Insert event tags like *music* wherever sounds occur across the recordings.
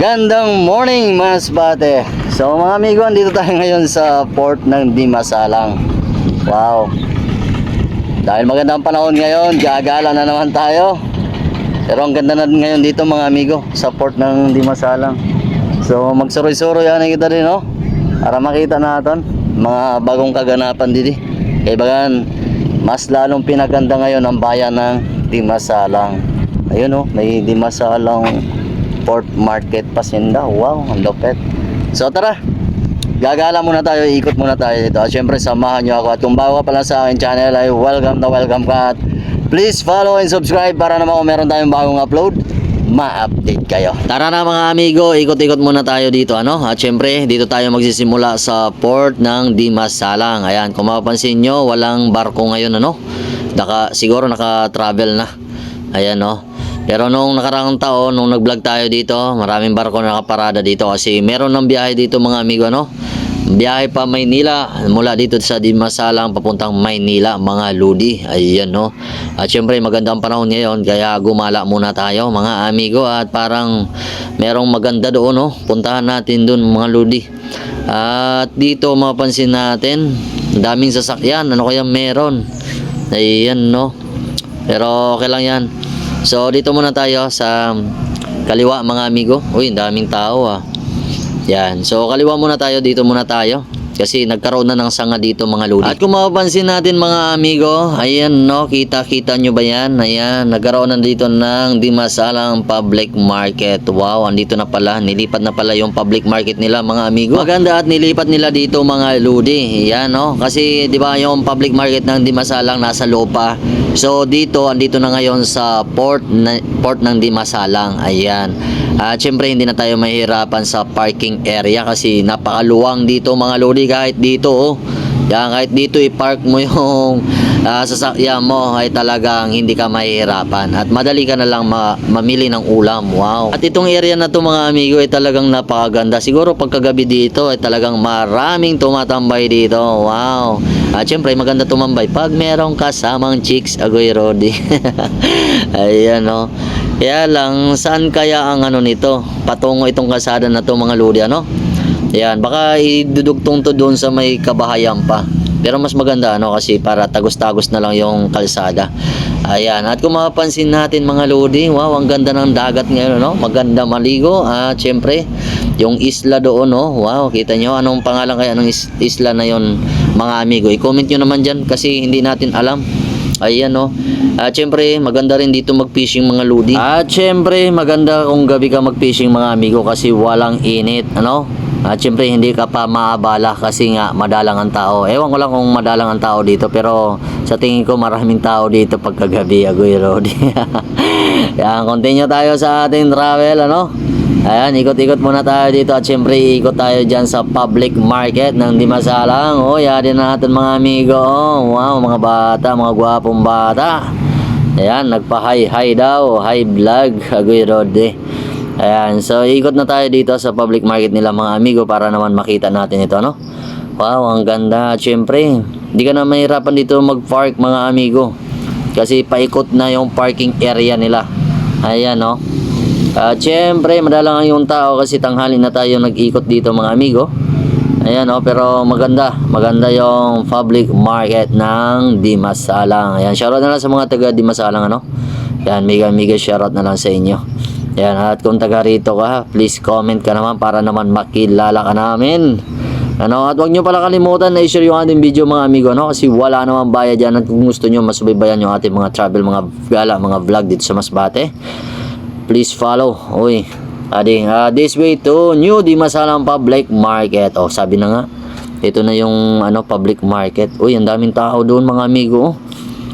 Magandang morning mas bate. So mga amigo, andito tayo ngayon sa port ng Dimasalang. Wow. Dahil magandang panahon ngayon, gagala na naman tayo. Pero ang ganda na ngayon dito mga amigo sa port ng Dimasalang. So magsuroy-suroy yan kita din no. Para makita natin mga bagong kaganapan dito. Kaya bagan, mas lalong pinaganda ngayon ang bayan ng Dimasalang. Ayun oh, may Dimasalang Port Market Pasinda. Wow, ang lupet. So tara, gagala muna tayo, ikot muna tayo dito. At syempre, samahan nyo ako. At kung bago ka pala sa akin channel, ay welcome na welcome ka. At please follow and subscribe para naman kung meron tayong bagong upload, ma-update kayo. Tara na mga amigo, ikot-ikot muna tayo dito. Ano? At syempre, dito tayo magsisimula sa port ng Dimasalang. Ayan, kung mapapansin nyo, walang barko ngayon. Ano? Naka, siguro naka-travel na. Ayan, no? Pero nung nakaraang taon, nung nag-vlog tayo dito, maraming barko na nakaparada dito kasi meron ng biyahe dito mga amigo, ano? Biyahe pa Maynila, mula dito sa Dimasalang papuntang Maynila, mga ludi. Ayan, no? At syempre, maganda ang panahon ngayon, kaya gumala muna tayo, mga amigo. At parang merong maganda doon, no? Puntahan natin doon, mga ludi. At dito, mapansin natin, daming sasakyan. Ano kaya meron? Ayan, no? Pero okay lang yan. So dito muna tayo sa kaliwa mga amigo. Uy, daming tao ah. Yan. So kaliwa muna tayo, dito muna tayo. Kasi nagkaroon na ng sanga dito mga luli. At kung mapapansin natin mga amigo, ayan no, kita-kita nyo ba yan? Ayan, nagkaroon na dito ng Dimasalang Public Market. Wow, andito na pala, nilipat na pala yung public market nila mga amigo. Maganda at nilipat nila dito mga ludi. Yan no, kasi di ba yung public market ng Dimasalang nasa lupa. So dito, andito na ngayon sa port, na, port ng Dimasalang. Ayan. At syempre hindi na tayo mahirapan sa parking area kasi napakaluwang dito mga lodi kahit dito oh. Yan, kahit dito i-park mo *laughs* yung ah, sasakyan mo ay talagang hindi ka mahihirapan at madali ka na lang ma- mamili ng ulam. Wow. At itong area na to mga amigo ay talagang napakaganda. Siguro pagkagabi dito ay talagang maraming tumatambay dito. Wow. At syempre maganda tumambay pag merong kasamang chicks agoy rodi. *laughs* Ayan oh. Kaya lang, saan kaya ang ano nito? Patungo itong kalsada na to mga lodi, ano? Yan, baka idudugtong to doon sa may kabahayan pa. Pero mas maganda ano kasi para tagos-tagos na lang yung kalsada. Ayan, at kung mapapansin natin mga lodi, wow, ang ganda ng dagat ngayon, no? Maganda maligo. At syempre, yung isla doon, no? Wow, kita nyo, anong pangalan kaya ng is- isla na yon mga amigo? I-comment nyo naman dyan kasi hindi natin alam. Ayan no. At syempre, maganda rin dito mag-fishing mga ludi. At syempre, maganda kung gabi ka mag-fishing mga amigo kasi walang init, ano? At syempre, hindi ka pa maabala kasi nga madalang ang tao. Ewan ko lang kung madalang ang tao dito pero sa tingin ko maraming tao dito pagkagabi, Agoy Rodi. *laughs* Yan, continue tayo sa ating travel, ano? Ayan, ikot-ikot muna tayo dito at syempre ikot tayo dyan sa public market ng Dimasalang. O, yari na natin mga amigo. Oh, wow, mga bata, mga gwapong bata. Ayan, nagpa-hi-hi daw. Hi vlog, Agoy Rode. Ayan, so ikot na tayo dito sa public market nila mga amigo para naman makita natin ito, no? Wow, ang ganda. At syempre, hindi ka na mahirapan dito mag-park mga amigo. Kasi paikot na yung parking area nila. Ayan, no? At syempre, madalang yung tao kasi tanghali na tayo nag-ikot dito mga amigo. Ayan oh, pero maganda. Maganda yung public market ng Dimasalang. Ayan, shoutout na lang sa mga taga Dimasalang ano. Ayan, mega mega shoutout na lang sa inyo. Ayan, at kung taga rito ka, please comment ka naman para naman makilala ka namin. Ano, at huwag nyo pala kalimutan na i-share yung ating video mga amigo, no? Kasi wala namang bayad yan. At kung gusto nyo masubaybayan yung ating mga travel, mga gala, mga vlog dito sa Masbate, please follow. Uy, ading, ah, this way to New Dimasalang Public Market. Oh, sabi na nga, ito na yung ano public market. Uy, ang daming tao doon mga amigo. oh.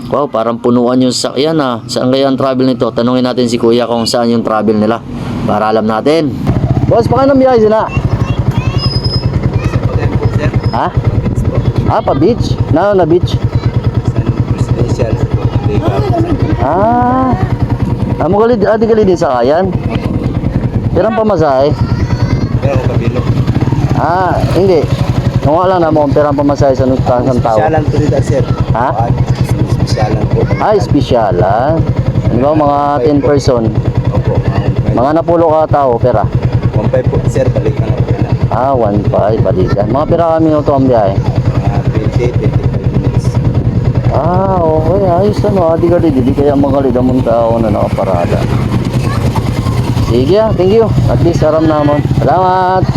Wow, parang punuan yung sakyan ah. Saan kaya ang travel nito? Tanungin natin si Kuya kung saan yung travel nila. Para alam natin. Boss, baka nang biyahe sila? Ha? Ah, pa beach? Na na beach? presidential Ah. Ah, mo gali, ah, di gali din sa kayan. Pirang pamasahe? pero kabilo Ah, hindi. Kung wala na mo, pirang pamasahe sa nustan ng tao. spesyalan to dito sir Ha? Ah, spesyalan po Ay, special ah. Ano ba, mga 10 person. opo mga napulo ka tao, pera. 1.5 po, sir. Balik ka na po. Ah, 1.5 balikan. Mga pira kami ito ang biyahe. Mga 20, 25 minutes. Ah, okay. Ayos ano. Adi ka di. Di kaya magali damon tao na nakaparada. Sige ah, thank you. At least aram naman. Salamat.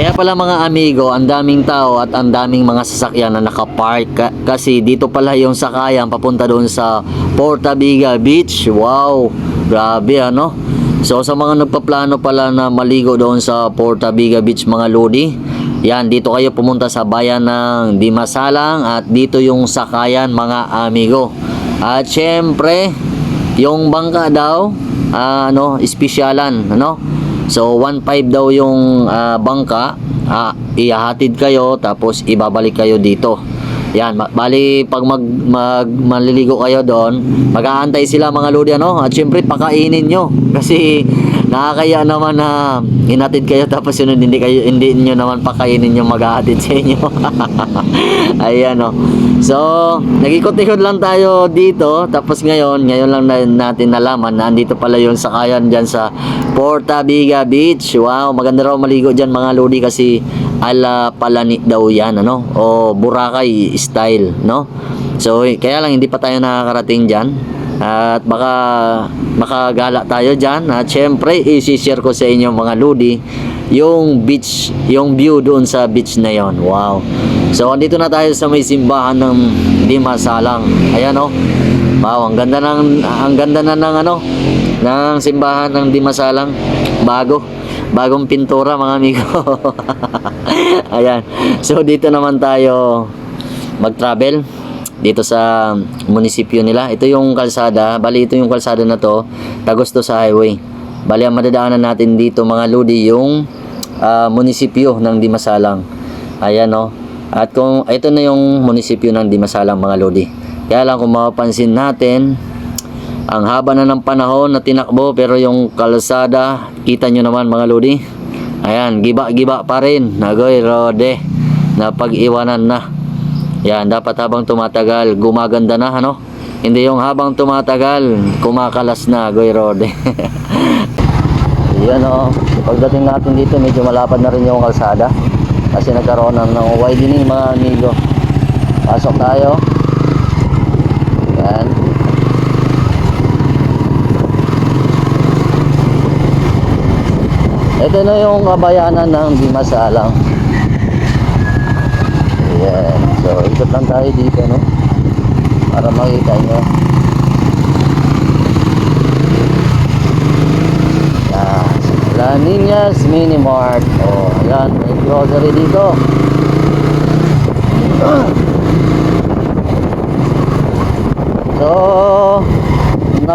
Kaya pala mga amigo, ang daming tao at ang daming mga sasakyan na nakapark Ka- kasi dito pala yung sakayan papunta doon sa Portabiga Beach. Wow, grabe ano. So sa mga nagpaplano pala na maligo doon sa Portabiga Beach mga lodi, yan dito kayo pumunta sa bayan ng Dimasalang at dito yung sakayan mga amigo. At syempre, yung bangka daw, ah, ano, espisyalan, ano? So 1.5 daw yung ah, bangka, ah, ihahatid kayo tapos ibabalik kayo dito. Yan, bali pag mag, mag maliligo kayo doon, mag-aantay sila mga lodi ano, at syempre pakainin nyo *laughs* kasi nakakaya naman na hinatid kayo tapos yun hindi kayo hindi niyo naman pakainin yung maghahatid sa inyo. *laughs* Ayan oh. So, nagikot-ikot lang tayo dito tapos ngayon, ngayon lang na, natin nalaman na andito pala yung sakayan diyan sa Portabiga Beach. Wow, maganda raw maligo diyan mga lodi kasi ala palani daw yan ano? O Boracay style no? So eh, kaya lang hindi pa tayo nakakarating diyan at baka makagala tayo diyan at syempre i-share ko sa inyo mga lodi yung beach yung view doon sa beach na yon. Wow. So andito na tayo sa may simbahan ng Dimasalang ayan oh. Wow ang ganda ng ang ganda na ng ano ng simbahan ng Dimasalang bago bagong pintura mga amigo. *laughs* Ayan. So dito naman tayo mag-travel dito sa munisipyo nila. Ito yung kalsada. Bali ito yung kalsada na to Tagusto sa highway. Bali ang madadaanan natin dito mga lodi yung ah, munisipyo ng Dimasalang. Ayan no at kung ito na yung munisipyo ng Dimasalang mga lodi. Kaya lang kung mapapansin natin ang haba na ng panahon na tinakbo pero yung kalsada, kita nyo naman mga lodi. Ayan, giba-giba pa rin. Nagoy, rode. Na pag-iwanan na. Yan, dapat habang tumatagal, gumaganda na, ano? Hindi yung habang tumatagal, kumakalas na, goy, rode. *laughs* Yan o. Pagdating natin dito, medyo malapad na rin yung kalsada. Kasi nagkaroon ng, ng widening mga amigo. Pasok tayo. Yan. Ito na yung kabayanan ng Dimasalang. Ayan. So, ikot lang tayo dito, no? Para makita nyo. Yan. La Niñas Mini Mart. Oh, ayan. May grocery dito. *clears throat* So,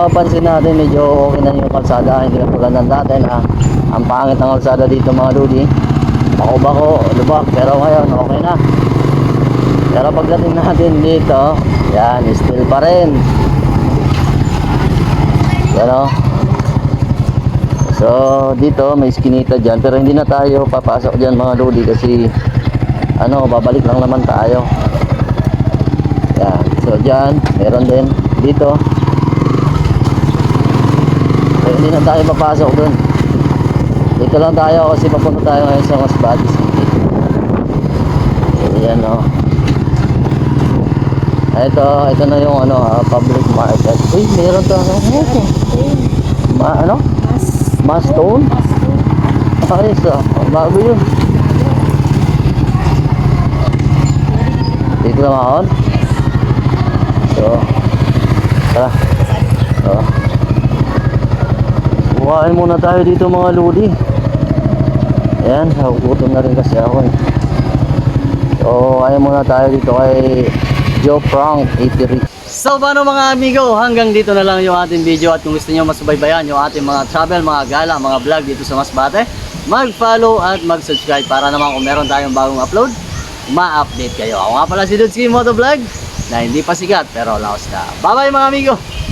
napansin natin medyo okay na yung kalsada. Hindi na tulad ng dati na ang pangit ng kalsada dito mga ludi. Bako-bako, lubak. Pero ngayon, okay na. Pero pagdating natin dito, yan, still pa rin. Yan o. So, dito may skinita dyan. Pero hindi na tayo papasok dyan mga ludi kasi ano, babalik lang naman tayo. Yan. So, dyan, meron din. Dito. So, hindi na tayo papasok dun. Dito lang tayo kasi papunta tayo ngayon sa Masbate City. So, yan o. Ito, ito na yung ano, ah, public market. Uy, meron to ano? Ma, ano? Mas stone? Ayos ah. Bago yun. Dito na ako. So, tara. So, Kuhain muna tayo dito mga lodi. Ayan, nagugutom na rin kasi ako eh. So, ayaw muna tayo dito kay Joe Frank 83. So, paano mga amigo? Hanggang dito na lang yung ating video at kung gusto niyo masubaybayan yung ating mga travel, mga gala, mga vlog dito sa Masbate, mag-follow at mag-subscribe para naman kung meron tayong bagong upload, ma-update kayo. Ako nga pala si Dudski Motovlog na hindi pa sikat pero laos na. Bye-bye mga amigo!